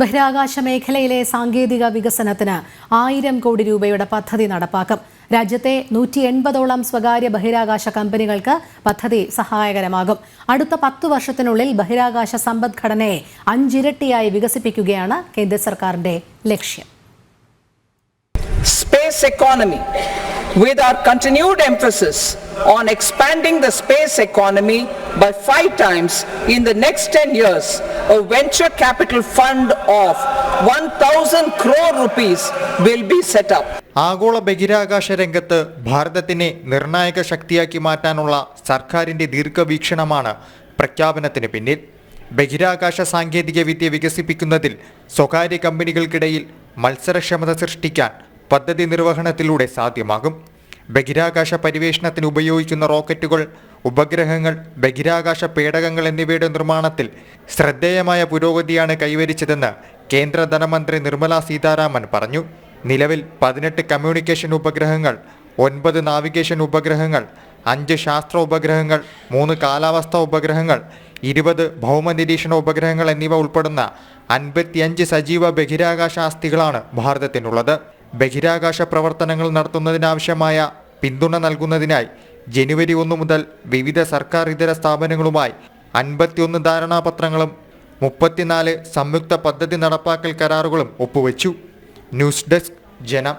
ബഹിരാകാശ മേഖലയിലെ സാങ്കേതിക വികസനത്തിന് ആയിരം കോടി രൂപയുടെ പദ്ധതി നടപ്പാക്കും. രാജ്യത്തെ നൂറ്റി എൺപതോളം സ്വകാര്യ ബഹിരാകാശ കമ്പനികൾക്ക് പദ്ധതി സഹായകരമാകും. അടുത്ത പത്തു വർഷത്തിനുള്ളിൽ ബഹിരാകാശ സമ്പദ്ഘടനയെ അഞ്ചിരട്ടിയായി വികസിപ്പിക്കുകയാണ് കേന്ദ്ര സർക്കാരിന്റെ ലക്ഷ്യം. Space economy with our continued emphasis on expanding the space economy by five times in the next 10 years a venture capital fund of 1000 crore rupees will be set up. ആഗോള ബഹിരാകാശ രംഗത്ത് ഭാരതത്തിനെ നിർണായക ശക്തിയാക്കി മാറ്റാനുള്ള സർക്കാരിന്റെ ദീർഘവീക്ഷണമാണ് പ്രഖ്യാപനത്തിന് പിന്നിൽ. ബഹിരാകാശ സാങ്കേതിക വിദ്യ വികസിപ്പിക്കുന്നതിൽ സ്വകാര്യ കമ്പനികൾക്കിടയിൽ മത്സരക്ഷമത സൃഷ്ടിക്കാൻ പദ്ധതി നിർവഹണത്തിലൂടെ സാധ്യമാകും. ബഹിരാകാശ പരിവേഷണത്തിന് ഉപയോഗിക്കുന്ന റോക്കറ്റുകൾ ഉപഗ്രഹങ്ങൾ ബഹിരാകാശ പേടകങ്ങൾ എന്നിവയുടെ നിർമ്മാണത്തിൽ ശ്രദ്ധേയമായ പുരോഗതിയാണ് കൈവരിച്ചതെന്ന് കേന്ദ്ര ധനമന്ത്രി നിർമ്മല സീതാരാമൻ പറഞ്ഞു. നിലവിൽ പതിനെട്ട് കമ്മ്യൂണിക്കേഷൻ ഉപഗ്രഹങ്ങൾ ഒൻപത് നാവിഗേഷൻ ഉപഗ്രഹങ്ങൾ അഞ്ച് ശാസ്ത്ര ഉപഗ്രഹങ്ങൾ മൂന്ന് കാലാവസ്ഥാ ഉപഗ്രഹങ്ങൾ ഇരുപത് ഭൗമനിരീക്ഷണ ഉപഗ്രഹങ്ങൾ എന്നിവ ഉൾപ്പെടുന്ന അൻപത്തിയഞ്ച് സജീവ ബഹിരാകാശ ആസ്തികളാണ് ഭാരതത്തിനുള്ളത്. ബഹിരാകാശ പ്രവർത്തനങ്ങൾ നടത്തുന്നതിനാവശ്യമായ പിന്തുണ നൽകുന്നതിനായി ജനുവരി ഒന്ന് മുതൽ വിവിധ സർക്കാർ ഇതര സ്ഥാപനങ്ങളുമായി അൻപത്തിയൊന്ന് ധാരണാപത്രങ്ങളും മുപ്പത്തിനാല് സംയുക്ത പദ്ധതി നടപ്പാക്കൽ കരാറുകളും ഒപ്പുവെച്ചു. ന്യൂസ് ഡെസ്ക് ജനം.